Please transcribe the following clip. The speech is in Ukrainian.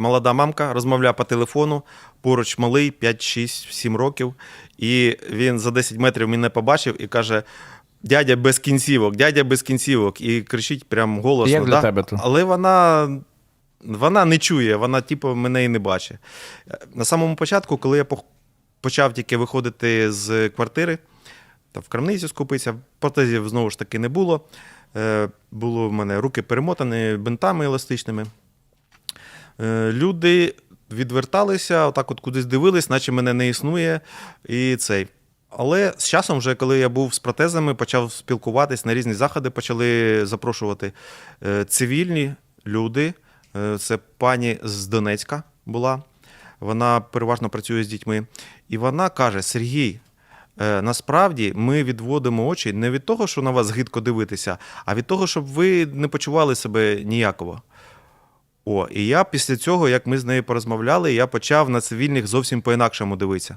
Молода мамка розмовляє по телефону, поруч малий, 5, 6, 7 років. І він за 10 метрів мене побачив і каже: дядя без кінцівок, дядя без кінцівок. І кричить прям голосно. Як для да? тебе то? Але вона, вона не чує, вона, типу, мене і не бачить. На самому початку, коли я почав тільки виходити з квартири, та в крамниці скупитися, протезів знову ж таки не було. Е, було в мене руки перемотані бинтами еластичними. Е, люди відверталися, отак от кудись дивились, наче мене не існує. І цей. Але з часом, вже коли я був з протезами, почав спілкуватись на різні заходи, почали запрошувати е, цивільні люди. Е, Це пані з Донецька була. Вона переважно працює з дітьми. І вона каже: Сергій, насправді ми відводимо очі не від того, що на вас гидко дивитися, а від того, щоб ви не почували себе ніяково. О, і я після цього, як ми з нею порозмовляли, я почав на цивільних зовсім по-інакшому дивитися.